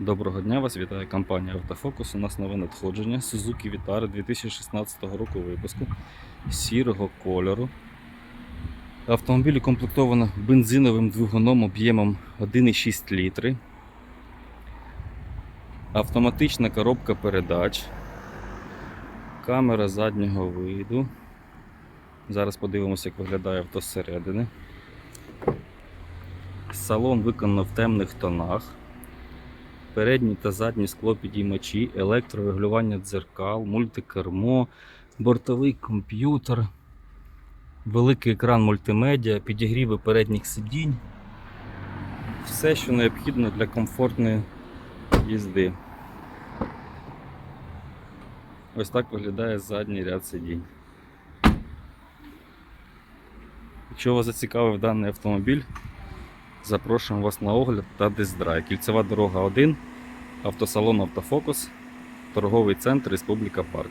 Доброго дня, вас вітає компанія Автофокус. У нас нове надходження Suzuki Vitara 2016 року випуску сірого кольору. Автомобіль укомплектовано бензиновим двигуном об'ємом 1,6 літри. Автоматична коробка передач. Камера заднього виду. Зараз подивимося, як виглядає авто зсередини. Салон виконано в темних тонах. Передні та задні склопідіймачі, електрорегулювання дзеркал, мультикермо, бортовий комп'ютер, великий екран мультимедіа, підігріви передніх сидінь. Все, що необхідно для комфортної їзди. Ось так виглядає задній ряд сидінь. Якщо вас зацікавив даний автомобіль, запрошуємо вас на огляд та тест-драйв. Кільцева дорога 1, автосалон Автофокус, торговий центр Республіка Парк.